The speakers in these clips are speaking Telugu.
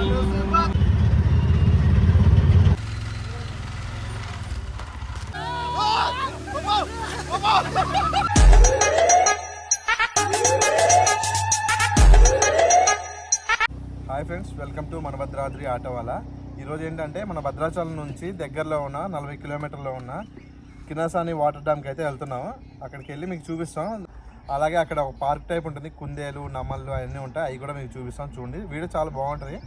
హాయ్ ఫ్రెండ్స్ వెల్కమ్ టు మన భద్రాద్రి ఆటోవాల. ఈరోజు ఏంటంటే మన భద్రాచలం నుంచి దగ్గరలో ఉన్న నలభై కిలోమీటర్లో ఉన్న కినాసాని వాటర్ డ్యామ్కి అయితే వెళ్తున్నాము. అక్కడికి వెళ్ళి మీకు చూపిస్తాం. అలాగే అక్కడ ఒక పార్క్ టైప్ ఉంటుంది కుందేలు నమ్మలు అవన్నీ ఉంటాయి అవి కూడా మీకు చూపిస్తాం. చూడండి వీడియో చాలా బాగుంటుంది.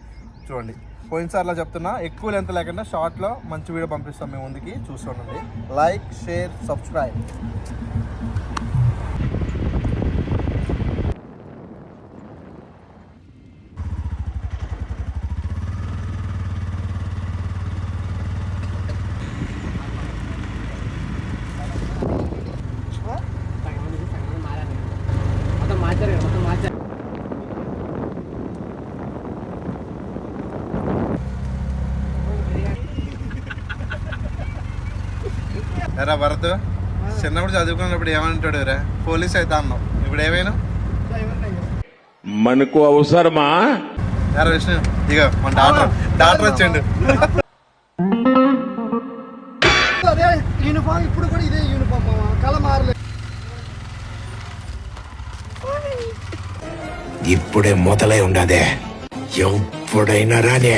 చూడండి. పోయినసారిలో చెప్తున్నా ఎక్కువ లెంత్ లేకుండా షార్ట్లో మంచి వీడియో పంపిస్తాం మేము ముందుకి. చూస్తుండండి లైక్ షేర్ సబ్స్క్రైబ్ మొత్తం మార్చారు కదా, మొత్తం మార్చారు ఎరా భరత్ చిన్నప్పుడు చదువుకున్నప్పుడు ఏమంటాడు రా? పోలీస్ అయితే అన్నావు. ఇప్పుడు ఏమైనా? మనకు అవసరమా? ఎరా విష్ణు ఇగో మన డాక్టర్ డాక్టర్ వచ్చిండు. అదే యూనిఫామ్ ఇప్పుడు కూడా ఇదే యూనిఫామ్ కళ మారలేదు ఇప్పుడే మొదలై ఉండదే. ఎప్పుడైనా రానే.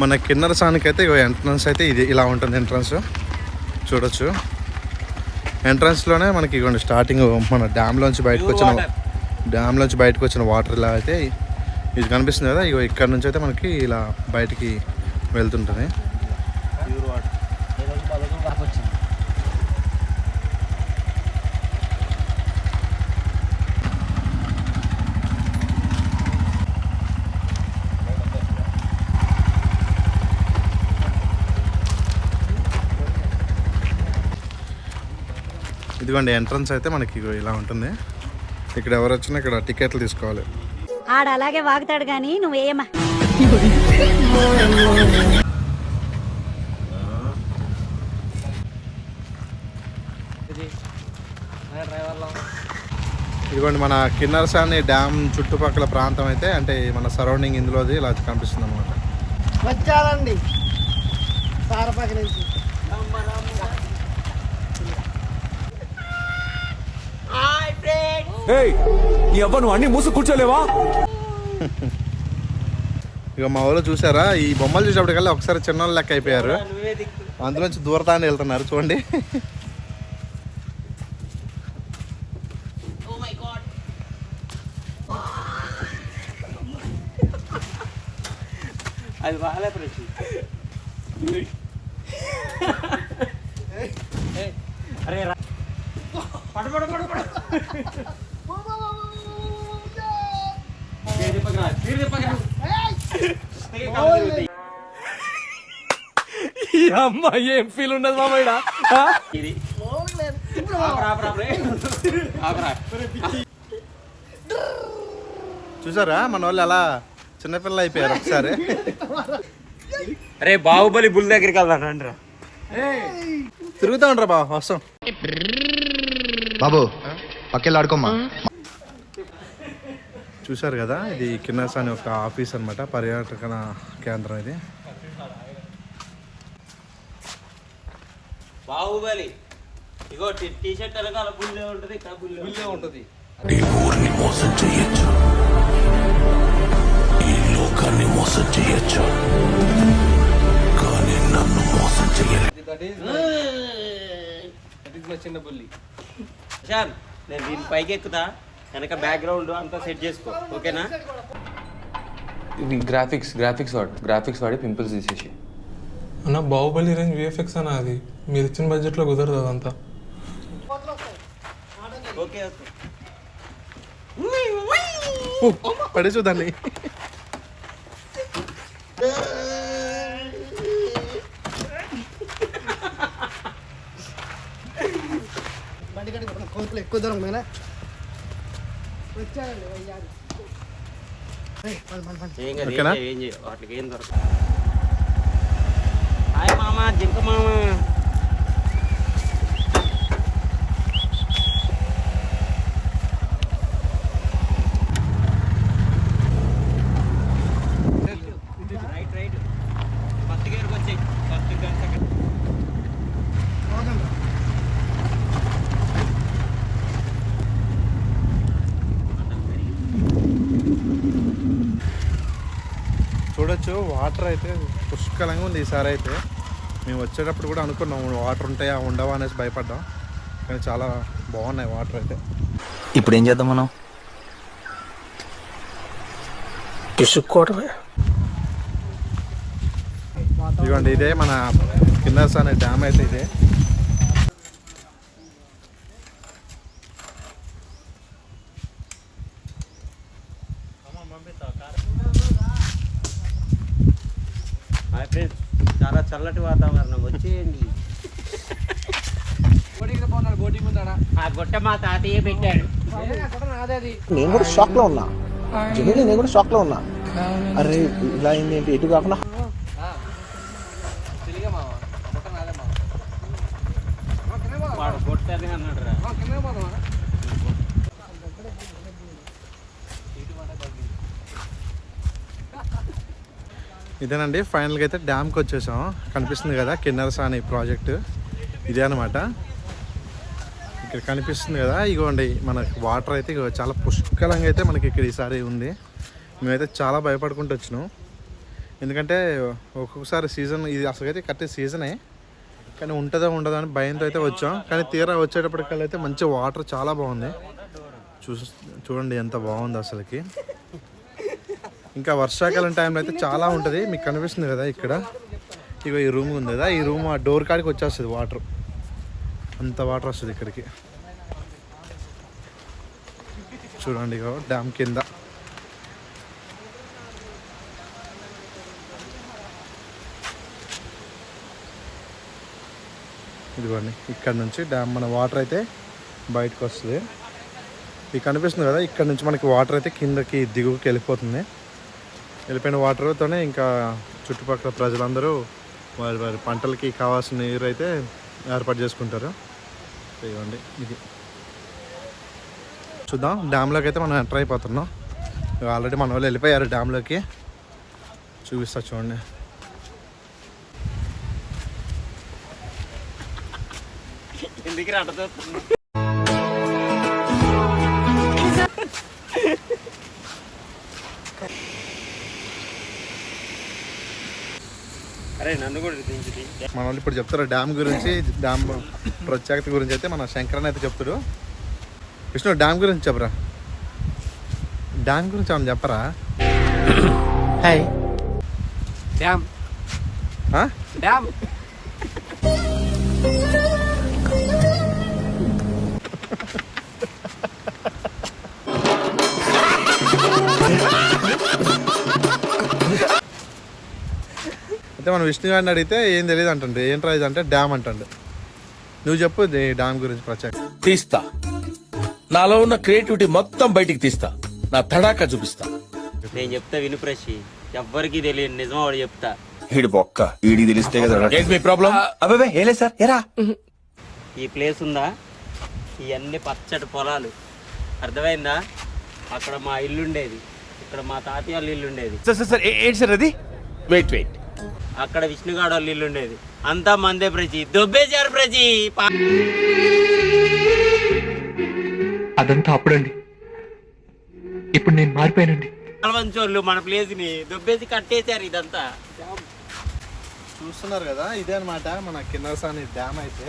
మన కిన్నర సానికి అయితే ఇగో ఎంట్రన్స్ అయితే ఇది ఇలా ఉంటుంది ఎంట్రన్స్ చూడొచ్చు. ఎంట్రన్స్లోనే మనకి ఇగోండి స్టార్టింగ్ మన డ్యామ్లోంచి బయటకు వచ్చిన డ్యామ్లోంచి బయటకు వచ్చిన వాటర్ ఇలా అయితే ఇది కనిపిస్తుంది కదా. ఇగో ఇక్కడ నుంచి అయితే మనకి ఇలా బయటికి వెళ్తుంటుంది. ఇదిగోండి ఎంట్రన్స్ అయితే మనకి ఇలా ఉంటుంది. ఇక్కడ ఎవరు వచ్చినా ఇక్కడ టికెట్లు తీసుకోవాలి. ఆడ అలాగే వాగుతాడు గాని నువ్వేమా డ్రైవర్లో ఇదిగోండి మన కిన్నరసాని డ్యామ్ చుట్టుపక్కల ప్రాంతం అయితే అంటే మన సరౌండింగ్ ఇందులోది ఇలా కనిపిస్తుంది అనమాట వచ్చారండి సారపాక నుంచి. నీ అవ్వ నువ్వు అన్ని మూసు కూర్చోలేవా? ఇక మా ఊళ్ళో చూసారా ఈ బొమ్మలు చూసేప్పటికల్లా ఒకసారి చిన్న లెక్క అయిపోయారు. అందులోంచి దూరతాన్ని వెళ్తున్నారు చూడండి. అది బాగాలే ప్రతి. అరే పడు పడు పడు పడు. అమ్మ ఏం ఫీల్ ఉండదు ఆపరా. ఆపరా. చూసారా మన వాళ్ళు ఎలా చిన్నపిల్ల అయిపోయారు ఒకసారి అరే బాహుబలి బుల్ దగ్గరికి వెళ్దాం రండి తిరుగుతా ఉండరా బా వస్తాం బాబు పక్కెళ్ళి చూసారు కదా? ఇది కిన్నర్స్ అనే ఒక ఆఫీస్ అన్నమాట. పర్యాటక కేంద్రం ఇది. బాహుబలి. ఇగో టీ షర్ట్ బుల్లే ఉంటుంది ఇక్కడ బుల్లే ఉంటుంది. ఈ ఊరిని మోసం చెయ్యొచ్చు ఈ లోకాన్ని మోసం చెయ్యొచ్చు కానీ నన్ను మోసం చెయ్యలే చిన్న బుల్లి. నేను దీని పైకి ఎక్కుతా వెనక బ్యాక్గ్రౌండ్ అంతా సెట్ చేసుకో. ఓకేనా? ఇది గ్రాఫిక్స్ గ్రాఫిక్స్ వాడు గ్రాఫిక్స్ వాడి పింపుల్స్ తీసేసి. అన్న బాహుబలి రేంజ్ విఎఫ్ఎక్స్ అన్న అది. మీరు ఇచ్చిన బడ్జెట్లో కుదరదు అదంతా. Okay okay. పడే బండి కట్టి కోతులు ఎక్కువ దూరం పోయినా వచ్చారండి వయ్యారు ఏయ్, పద, పద, పద. ఏం మామ జింక మామ. చూడొచ్చు వాటర్ అయితే పుష్కలంగా ఉంది ఈసారి అయితే. మేము వచ్చేటప్పుడు కూడా అనుకున్నాం వాటర్ ఉంటాయా ఉండవా అనేసి భయపడ్డాం. కానీ చాలా బాగున్నాయి వాటర్ అయితే. ఇప్పుడు ఏం చేద్దాం మనం? పిసుక్కోవడమే ఇదిగోండి ఇదే మన కిన్నర్స్ అనే డ్యామ్ అయితే ఇదే హాయ్ ఫ్రెండ్స్ చాలా చల్లటి వాతావరణం వచ్చేయండి. ఆ గొట్ట మా తాతయ్య పెట్టాడు. నేను కూడా షాక్లో ఉన్నా. జనరల్ నేను కూడా షాక్లో ఉన్నా. అరే ఇలా అయింది ఏంటి? ఎటు కాకుండా వాడు కొట్టని అన్నాడు రా ఇదేనండి ఫైనల్గా అయితే డ్యామ్కి వచ్చేసాం. కనిపిస్తుంది కదా కిన్నరస అనే ప్రాజెక్టు ఇదే అనమాట ఇక్కడ కనిపిస్తుంది కదా ఇగోండి మనకి వాటర్ అయితే ఇగో చాలా పుష్కలంగా అయితే మనకి ఇక్కడ ఈసారి ఉంది. మేమైతే చాలా భయపడుకుంటూ వచ్చినాం. ఎందుకంటే ఒక్కొక్కసారి సీజన్ ఇది అసలు కరెక్ట్ కట్టే సీజనే కానీ ఉంటుందో ఉండదో అని భయంతో అయితే వచ్చాం. కానీ తీరా వచ్చేటప్పటికల్లా అయితే మంచి వాటర్ చాలా బాగుంది. చూ చూడండి ఎంత బాగుంది అసలుకి. ఇంకా వర్షాకాలం టైంలో అయితే చాలా ఉంటుంది. మీకు కనిపిస్తుంది కదా ఇక్కడ? ఇక ఈ రూమ్ ఉంది కదా. ఈ రూమ్ ఆ డోర్ కాడికి వచ్చేస్తుంది వాటర్ అంత వాటర్ వస్తుంది ఇక్కడికి. చూడండి ఇగో డ్యామ్ కింద. ఇదిగోండి ఇక్కడ నుంచి డ్యామ్ మన వాటర్ అయితే బయటకు వస్తుంది. ఇది కనిపిస్తుంది కదా ఇక్కడ నుంచి మనకి వాటర్ అయితే కిందకి దిగువకి వెళ్ళిపోతుంది. వెళ్ళిపోయిన వాటర్తోనే ఇంకా చుట్టుపక్కల ప్రజలందరూ వారి వారి పంటలకి కావాల్సిన నీరు అయితే ఏర్పాటు చేసుకుంటారు. ఇవ్వండి ఇది. చూద్దాం డ్యామ్లోకి అయితే మనం ఎంటర్ అయిపోతున్నాం. ఆల్రెడీ మన వాళ్ళు వెళ్ళిపోయారు డ్యామ్లోకి. చూపిస్తా చూడండి. ఎందుకు మన వాళ్ళు ఇప్పుడు చెప్తారు డ్యామ్ గురించి డ్యామ్ ప్రత్యేకత గురించి అయితే మన శంకరన్ అయితే చెప్తాడు. విష్ణు డ్యామ్ గురించి చెప్పరా? డ్యామ్ గురించి ఏమన్నా చెప్పరా? హాయ్. డ్యామ్? డ్యామ్. అయితే మనం విష్ణు గారిని అడిగితే ఏం తెలియదు అంటుండే. ఏంట్రా ఇది అంటే డ్యామ్ అంటాడు. నువ్వు చెప్పు డ్యామ్ గురించి ప్రత్యేక. తీస్తా. నాలో ఉన్న క్రియేటివిటీ మొత్తం బయటికి తీస్తా. నా తడాకా చూపిస్తా. నేను చెప్తా విను ప్రశి. ఎవ్వరికి తెలియదు నిజం వాడు చెప్తా. ఈడి బొక్క. ఈడి తెలిస్తే కదా ఏంటి మీ ప్రాబ్లం అబ్బాబే ఏలే సార్. ఎరా. ఈ ప్లేస్ ఉందా? ఇవన్నీ పచ్చటి పొలాలు. అర్థమైందా? అక్కడ మా ఇల్లు ఉండేది ఇక్కడ మా తాతయ్య వాళ్ళ ఇల్లు ఉండేది సార్ సార్ సార్ ఏంటి సార్ అది? వెయిట్ వెయిట్ అక్కడ విష్ణుగాడు వాళ్ళ ఇల్లు ఉండేది. అంతా మందే ప్రజి. దొబ్బేశారు ప్రజి. అదంతా అప్పుడండి. ఇప్పుడు నేను మారిపోయానండి. పాల్వంచోళ్ళు మన ప్లేస్ని దొబ్బేసి కట్టేశారు ఇదంతా. చూస్తున్నారు కదా ఇదే అనమాట మన కిన్నరసాని డ్యామ్ అయితే.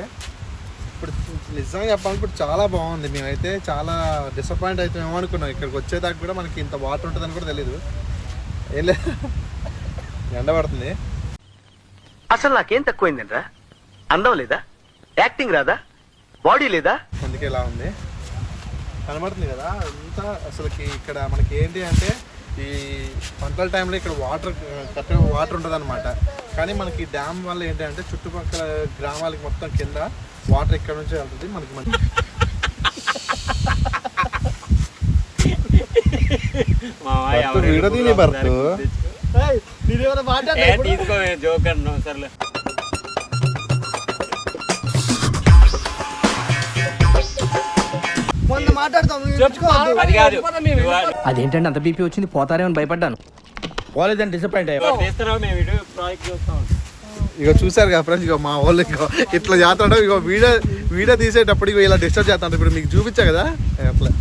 ఇప్పుడు నిజంగా చెప్పాలి ఇప్పుడు చాలా బాగుంది. మేమైతే చాలా డిసప్పాయింట్ అవుతామేమో అనుకున్నాం. ఇక్కడికి వచ్చేదాకా కూడా మనకి ఇంత వాటర్ ఉంటుందని కూడా తెలియదు ఏం లేదు. ఎండ పడుతుంది. అసలు నాకేం తక్కువైందంట్రా అందం లేదా? యాక్టింగ్ రాదా? బాడీ లేదా? అందుకే ఇలా ఉంది. కనబడుతుంది కదా అంతా అసలుకి ఇక్కడ మనకి ఏంటి అంటే ఈ పంటల టైంలో ఇక్కడ వాటర్ కరెక్ట్గా వాటర్ ఉంటుంది అనమాట కానీ మనకి డ్యామ్ వల్ల ఏంటి అంటే చుట్టుపక్కల గ్రామాలకి మొత్తం కింద వాటర్ ఇక్కడ నుంచే వెళ్తుంది మనకి మంచి విడదీని భర్త. తీసుకో సర్లే. అదేంటండి అంత బీపీ వచ్చింది? పోతారేమని భయపడ్డాను. పోలేదని డిసప్పాయింట్ ఇక చూసారు కదా ఫ్రెండ్స్ ఇక మా వాళ్ళు ఇక ఇట్లా చేస్తాడు ఇక వీడియో వీడియో తీసేటప్పుడు ఇక ఇలా డిస్టర్బ్ చేస్తాడు ఇప్పుడు మీకు చూపించా కదా? అట్లా.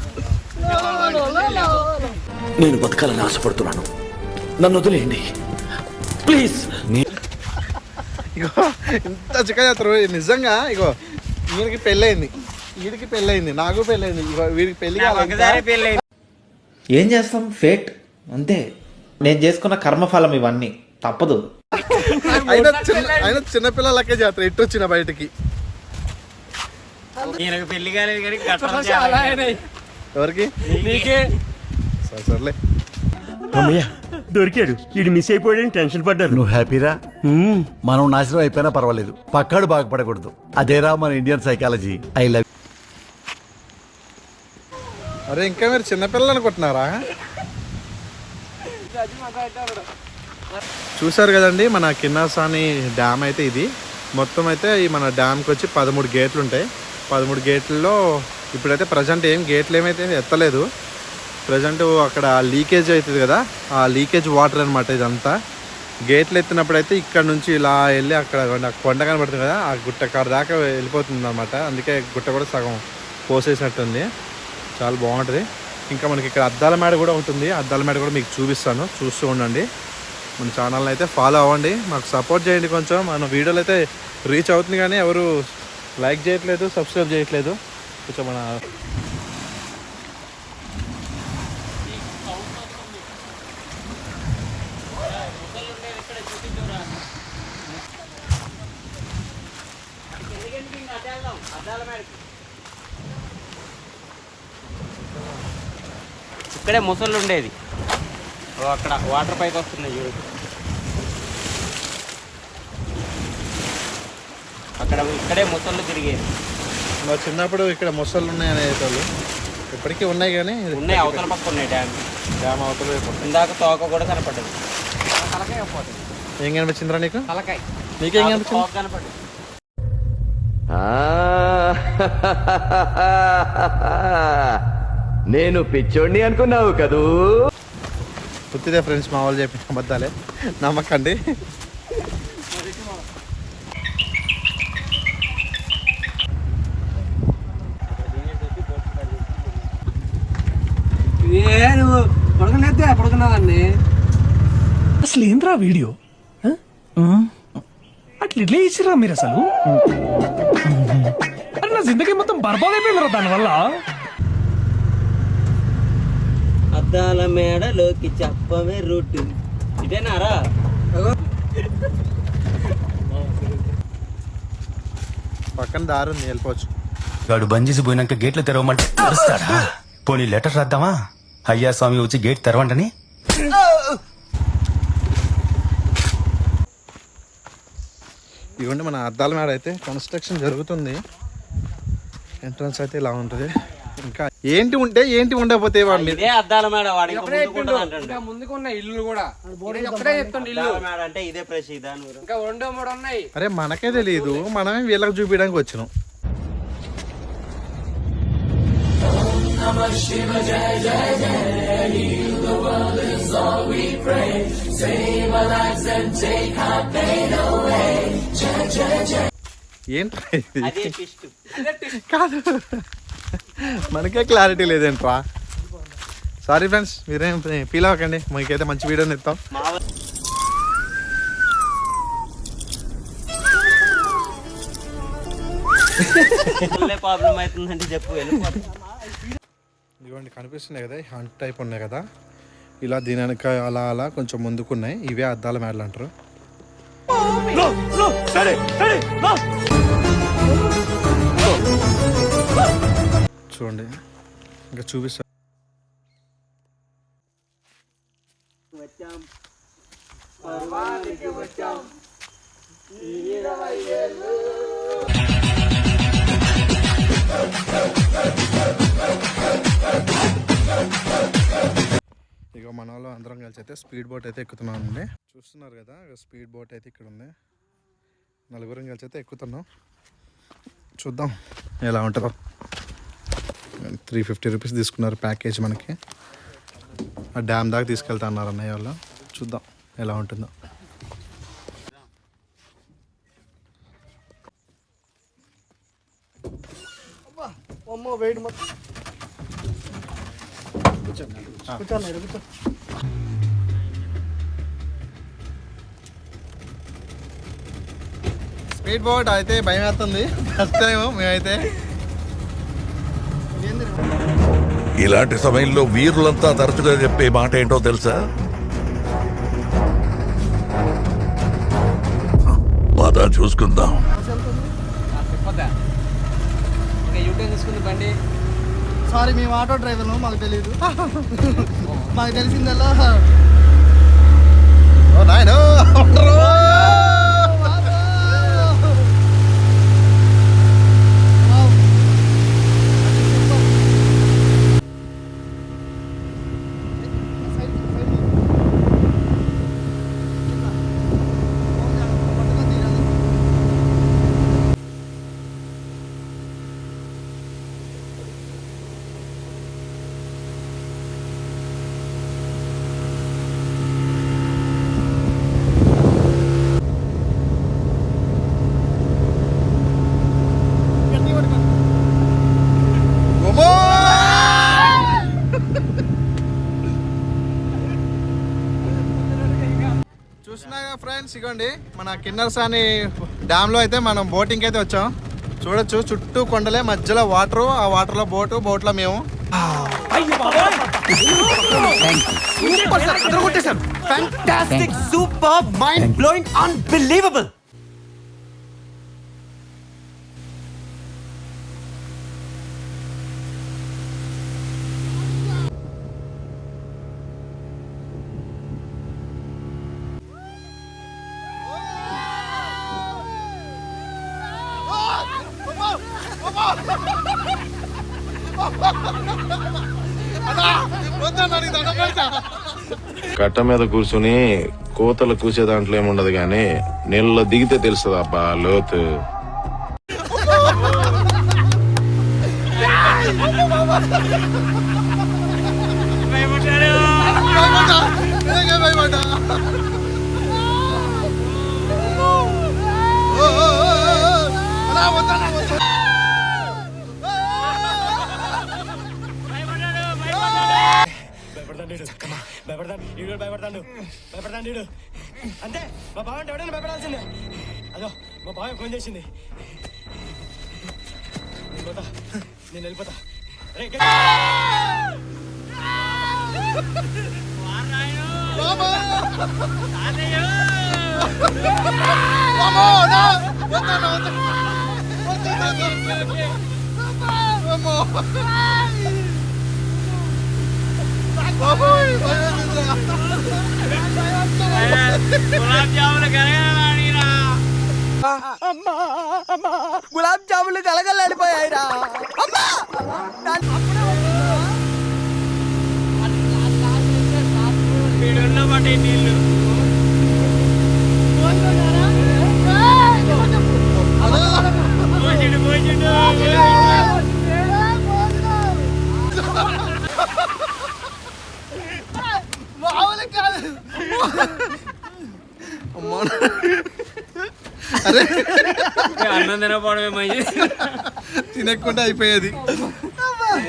నేను బతకాలని ఆశపడుతున్నాను. నన్ను వదిలేయండి. ప్లీజ్. ఇగో ఇంత చిక్క చేస్తారు నిజంగా ఇగో ఈయనకి పెళ్ళయింది. వీడికి పెళ్ళయింది నాకు పెళ్ళయింది. ఇగో వీడికి పెళ్ళి ఏం చేస్తాం? ఫేట్. అంతే. నేను చేసుకున్న కర్మఫలం ఇవన్నీ. తప్పదు. అయినా చిన్న అయినా చిన్నపిల్లలకే చేస్తారు ఎట్టు వచ్చిన బయటికి. పెళ్ళి కాలేదు కానీ ఎవరికి? సరే సర్లే. దొరికాడు. ఇది మిస్ అయిపోయాడని టెన్షన్ పడ్డారు. నువ్వు హ్యాపీరా? మనం నాశనం అయిపోయినా పర్వాలేదు. పక్కాడు బాగుపడకూడదు. అదేరా మన ఇండియన్ సైకాలజీ ఐ లవ్ అరే ఇంకా మీరు చిన్నపిల్లలు అనుకుంటున్నారా చూసారు కదండి మన కిన్నాసాని డ్యామ్ అయితే ఇది. మొత్తం అయితే ఈ మన డ్యామ్కి వచ్చి పదమూడు గేట్లు ఉంటాయి పదమూడు గేట్లలో ఇప్పుడైతే ప్రజెంట్ ఏం గేట్లు ఏమైతే ఎత్తలేదు. ప్రజెంట్ అక్కడ లీకేజ్ అవుతుంది కదా ఆ లీకేజ్ వాటర్ అనమాట ఇదంతా. గేట్లు ఎత్తినప్పుడు అయితే ఇక్కడ నుంచి ఇలా వెళ్ళి అక్కడ కొండ- కనబడుతుంది కదా ఆ గుట్ట కాడ దాకా వెళ్ళిపోతుంది అనమాట అందుకే గుట్ట కూడా సగం పోసేసినట్టుంది చాలా బాగుంటుంది. ఇంకా మనకి ఇక్కడ అద్దాల మేడ కూడా ఉంటుంది. అద్దాల మేడ కూడా మీకు చూపిస్తాను. చూస్తూ ఉండండి. మన ఛానల్ని అయితే ఫాలో అవ్వండి. మాకు సపోర్ట్ చేయండి కొంచెం. మన వీడియోలు అయితే రీచ్ అవుతుంది కానీ ఎవరు లైక్ చేయట్లేదు సబ్స్క్రైబ్ చేయట్లేదు. కొంచెం మన ఇక్కడే ముసళ్ళు ఉండేది. అక్కడ వాటర్ పైకి వస్తున్నాయి చూడు. అక్కడ ఇక్కడే ముసళ్ళు తిరిగేది. మా చిన్నప్పుడు ఇక్కడ మొసళ్ళు ఉన్నాయి అనేటోళ్ళు. ఇప్పటికీ ఉన్నాయి కానీ ఉన్నాయి అవతల పక్క ఉన్నాయి డ్యామ్. డ్యామ్ అవతల వైపు. ఇందాక తోక కూడా కనపడ్డది. ఏం కనిపించిందిరా నీకు? తలకాయ. నీకేం కనిపించింది? తోక కనపడ్డది. నేను పిచ్చోడిని అనుకున్నావు కదూ. పుత్తిదే ఫ్రెండ్స్ మా వాళ్ళు చెప్పిన అబద్ధాలే. నమ్మకండి. అసలు ఏంద్రా వీడియో? అట్లా ఇట్లా ఇచ్చిరా మీరు అసలు? నా జిందగీ మొత్తం బర్బాద్ అయిపోయిందిరా దానివల్ల. అద్దాల మేడలోకి చెప్పమే రూట్. ఇదేనారా? పక్కన దారి ఉంది వెళ్ళిపోవచ్చు. గాడు బంద్ చేసి పోయినాక గేట్లు తెరవమంటే తెరుస్తాడా పోనీ లెటర్ రాద్దామా? అయ్యా స్వామి వచ్చి గేట్ తెరవంటని? ఇవ్వండి మన అద్దాల మేడ అయితే కన్స్ట్రక్షన్ జరుగుతుంది. ఎంట్రన్స్ అయితే ఇలా ఉంటుంది. ఇంకా ఏంటి ఉంటే ఏంటి ఉండకపోతే వాడి ఇదే అద్దాల మేడ అంటాడు ముందుకున్న ఇల్లు కూడా. ఒక్కడే చెప్తాండి అద్దాల మేడ అంటే ఇదే. ఇంకా రెండో మూడు ఉన్నాయి. అరే మనకే తెలియదు మనమే వీళ్ళకి చూపించడానికి వచ్చినాం. ఏంట్రా ఇది అదే ట్విస్ట్ కాదు. మనకే క్లారిటీ లేదేంట్రా? సారీ ఫ్రెండ్స్ మీరేం ఫీల్ అవ్వకండి. మీకైతే మంచి వీడియోని ఇస్తాం. ప్రాబ్లం అవుతుందంటే చెప్పు వెళ్ళిపోతా. ఇదిగోండి కనిపిస్తున్నాయి కదా హంట్ టైప్ ఉన్నాయి కదా. ఇలా దీని వెనక అలా అలా కొంచెం ముందుకున్నాయి. ఇవే అద్దాల మేడలు అంటారు. చూడండి ఇంకా చూపిస్తా కలిసి అయితే స్పీడ్ బోట్ అయితే ఎక్కుతున్నాను అండి చూస్తున్నారు కదా స్పీడ్ బోట్ అయితే ఇక్కడ ఉంది నలుగురం కలిసి అయితే ఎక్కుతున్నాం. చూద్దాం ఎలా ఉంటుందో. త్రీ ఫిఫ్టీ రూపీస్ తీసుకున్నారు ప్యాకేజ్ మనకి. ఆ డ్యామ్ దాకా తీసుకెళ్తా అన్నారు అన్నయ్య వాళ్ళు. చూద్దాం ఎలా ఉంటుందో. స్పీడ్ బోట్ అయితే భయం వేస్తుంది. ఫస్ట్ టైం మేమైతే. ఇలాంటి సమయంలో వీరులంతా తరచుగా చెప్పే మాట ఏంటో తెలుసా? పద చూసుకుందాం. సారీ మేము ఆటో డ్రైవర్ను మాకు తెలియదు మాకు తెలిసిందల్లా. ఓ నాయనో ఫ్రెండ్స్ ఇగోండి మన కిన్నర్సాని డ్యామ్లో అయితే మనం బోటింగ్ అయితే వచ్చాం. చూడొచ్చు చుట్టూ కొండలే మధ్యలో వాటర్ ఆ వాటర్లో బోటు బోట్లో మేము సూపర్ మైండ్ బ్లోయింగ్ అన్బిలీవబుల్ కట్ట మీద కూర్చుని కోతలు కూసే దాంట్లో ఏముండదు గాని నీళ్ళలో దిగితే తెలుస్తుంది అబ్బా లోతు. అంతే. మా బావ అంటే ఎవడైనా భయపడాల్సిందే. అదో మా బావ ఫోన్ చేసింది. నేను పోతా. నేను వెళ్ళిపోతా. రే, గులాబ్ జాములు కలగలవాడిరా గులాబ్ జాములు అమ్మా! వీడున్న నీళ్ళు. తినకపోవడమే మంచి తినకుండా అయిపోయేది.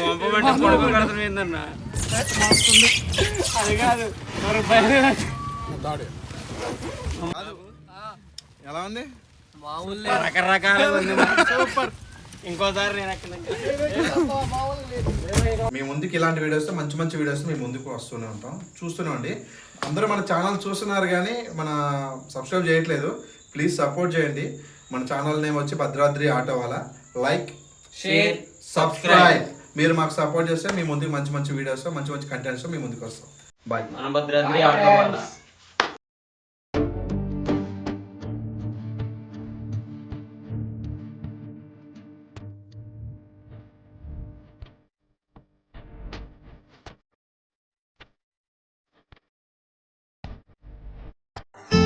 పంపమంటే పొడుగు కడతాం ఏందన్నా? అది కాదు. మరి ఎలా ఉంది? రకరకాల ఉంది సూపర్ ఇంకోసారి నేను అక్కడ మీ ముందుకు ఇలాంటి వీడియోస్ మంచి మంచి వీడియోస్ మీ ముందుకు వస్తూనే ఉంటాం. చూస్తూనే ఉండి. అందరూ మన ఛానల్ చూస్తున్నారు కానీ మన సబ్స్క్రైబ్ చేయట్లేదు. ప్లీజ్ సపోర్ట్ చేయండి. మన ఛానల్ నేమ్ వచ్చి భద్రాద్రి ఆటో వాళ్ళ. లైక్ షేర్ సబ్స్క్రైబ్ మీరు మాకు సపోర్ట్ చేస్తే మీ ముందుకు మంచి మంచి వీడియోస్ మంచి మంచి కంటెంట్స్ మీ ముందుకు వస్తాం. బాయ్ మన భద్రాద్రి ఆటో వాళ్ళ.